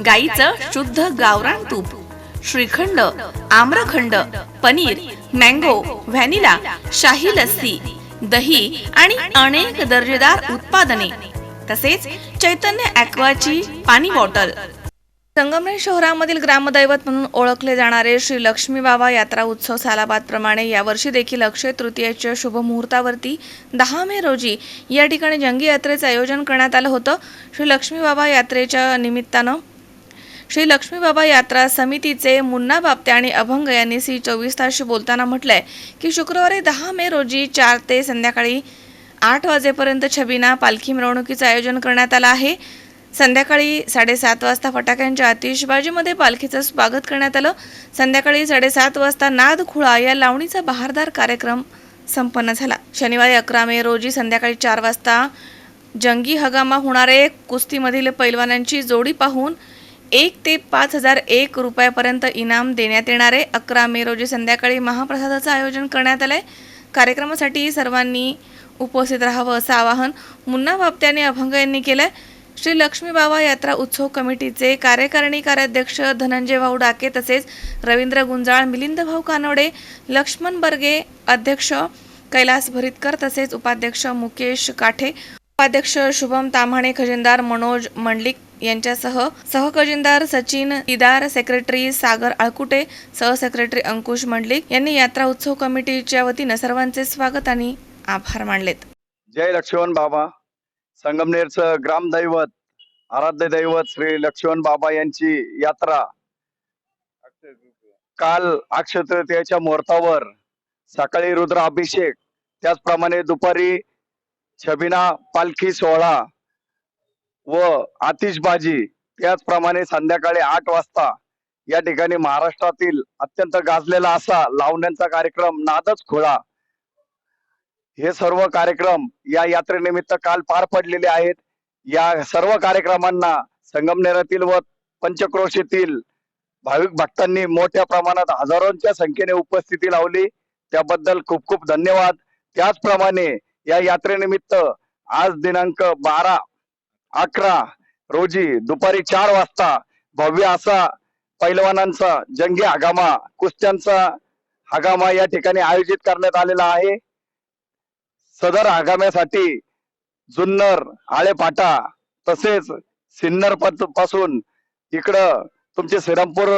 गाईचं शुद्ध गावरान तूप श्रीखंड आम्रखंड पनीर मँगो व्हॅनिला शाही लस्सी दही आणि अनेक दर्जेदार उत्पादने तसेच चैतन्य ॲक्वाची पाणी बॉटल. संगमनेर शहरामधील ग्रामदैवत म्हणून ओळखले जाणारे श्री लक्ष्मी बाबा यात्रा उत्सव सालाबाद प्रमाणे यावर्षी देखील अक्षय तृतीयेच्या शुभ मुहूर्तावरती दहा मे रोजी या ठिकाणी जंगी यात्रेचं आयोजन करण्यात आलं होतं. श्री लक्ष्मी बाबा यात्रेच्या निमित्तानं श्री लक्ष्मी बाबा यात्रा समितीचे मुन्ना बापते आणि अभंग यांनी सी चोवीस तासशी बोलताना म्हटलंय की शुक्रवारी दहा मे रोजी चार ते संध्याकाळी आठ वाजेपर्यंत छबिना पालखी मिरवणुकीचं आयोजन करण्यात आलं आहे. संध्याकाळी साडेसात वाजता फटाक्यांच्या आतिषबाजीमध्ये पालखीचं स्वागत करण्यात आलं. संध्याकाळी साडेसात वाजता नाद खुळा या लावणीचा बहारदार कार्यक्रम संपन्न झाला. शनिवारी अकरा मे रोजी संध्याकाळी चार वाजता जंगी हगामा होणारे कुस्तीमधील पैलवानांची जोडी पाहून एक ते पाच हजार एक रुपयापर्यंत इनाम देण्यात येणारे अकरा मे रोजी संध्याकाळी महाप्रसादाचं आयोजन करण्यात आलं आहे कार्यक्रमासाठी सर्वांनी उपस्थित राहावं असं आवाहन मुन्ना बापते आणि अभंग यांनी केलं आहे श्री लक्ष्मी बाबा यात्रा उत्सव कमिटीचे कार्यकारिणी कार्याध्यक्ष धनंजय भाऊ डाके तसेच रवींद्र गुंजाळ मिलिंद भाऊ कानवडे लक्ष्मण बर्गे अध्यक्ष कैलास भरितकर तसेच उपाध्यक्ष मुकेश काठे उपाध्यक्ष शुभम ताम्हाणे खजिनदार मनोज मंडलिक यांच्यासह सहखजिनदार सचिन इदार सेक्रेटरी सागर आळकुटे सहसेक्रेटरी अंकुश मंडलिक यांनी यात्रा उत्सव कमिटीच्या वतीनं सर्वांचे स्वागत आणि आभार मानलेत. जय लक्ष्मण बाबा. संगमनेरचं ग्रामदैवत आराध्य दैवत श्री लक्ष्मण बाबा यांची यात्रा काल अक्षतृतीयाच्या मुहूर्तावर सकाळी रुद्र अभिषेक त्याचप्रमाणे दुपारी छबिना पालखी सोहळा व आतिषबाजी त्याचप्रमाणे संध्याकाळी आठ वाजता या ठिकाणी महाराष्ट्रातील अत्यंत गाजलेला असा लावण्यांचा कार्यक्रम नादच खोळा. हे सर्व कार्यक्रम या यात्रेनिमित्त काल पार पडलेले आहेत. या सर्व कार्यक्रमांना संगमनेरातील व पंचक्रोशीतील भाविक भक्तांनी मोठ्या प्रमाणात हजारोंच्या संख्येने उपस्थिती लावली. त्याबद्दल खूप खूप धन्यवाद. त्याचप्रमाणे या यात्रेनिमित्त आज दिनांक बारा अकरा रोजी दुपारी चार वाजता भव्य असा पैलवानांचा जंगी हगामा कुस्त्यांचा हगामा या ठिकाणी आयोजित करण्यात आलेला आहे. सदर हगाम्यासाठी जुन्नर आळेपाटा तसेच सिन्नरपासून इकडं तुमचे श्रीरामपूर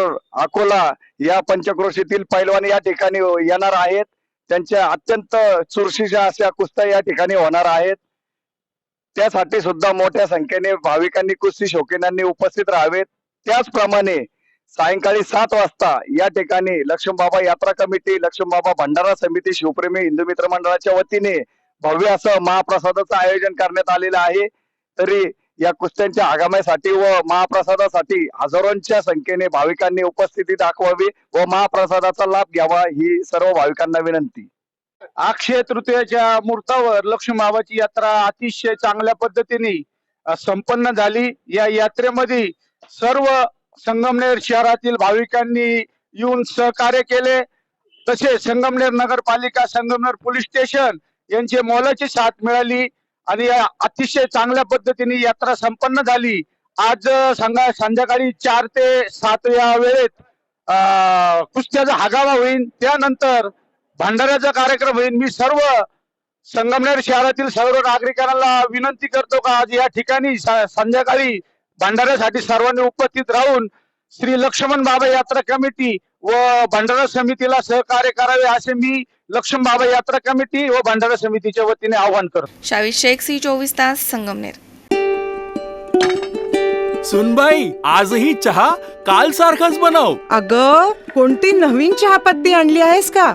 अकोला या पंचक्रोशीतील पैलवान या ठिकाणी येणार आहेत. त्यांच्या अत्यंत चुरशीच्या अशा कुस्त्या या ठिकाणी होणार आहेत. त्यासाठी सुद्धा मोठ्या संख्येने भाविकांनी कुस्ती शौकीनांनी उपस्थित राहावेत. त्याचप्रमाणे सायंकाळी सात वाजता या ठिकाणी लक्ष्मीबाबा यात्रा कमिटी लक्ष्मीबाबा भंडारा समिती शिवप्रेमी हिंदू मित्र मंडळाच्या वतीने भव्य असं महाप्रसादाचं आयोजन करण्यात आलेलं आहे. तरी या कुस्त्यांच्या आगाम्यासाठी व महाप्रसादासाठी हजारोंच्या संख्येने भाविकांनी उपस्थिती दाखवावी व महाप्रसादाचा लाभ घ्यावा ही सर्व भाविकांना विनंती. अक्षय तृतीयेच्या मुहूर्तावर लक्ष्मीबाबाची यात्रा अतिशय चांगल्या पद्धतीने संपन्न झाली. या यात्रेमध्ये सर्व संगमनेर शहरातील भाविकांनी येऊन सहकार्य केले. तसे संगमनेर नगरपालिका संगमनेर पोलीस स्टेशन यांचे मोलाची साथ मिळाली आणि या अतिशय चांगल्या पद्धतीने यात्रा संपन्न झाली. आज सांगा संध्याकाळी चार ते सात या वेळेत कुस्त्याचा हगावा होईल. त्यानंतर भंडाऱ्याचा कार्यक्रम होईल. मी सर्व संगमनेर शहरातील सर्व नागरिकांना विनंती करतो का आज या ठिकाणी संध्याकाळी भंडाऱ्यासाठी सर्वांनी उपस्थित राहून श्री लक्ष्मण बाबा यात्रा कमिटी व भंडारा समितीला सहकार्य करावे असे मी लक्ष्मण बाबा यात्रा कमिटी व भंडारा समितीच्या वतीने आवाहन करतो. शावीद शेख सी चोवीस तास संगमनेर. सुनबाई आजही चहा काल सारखाच बनव. अग कोणती नवीन चहापत्ती आणली आहेस का?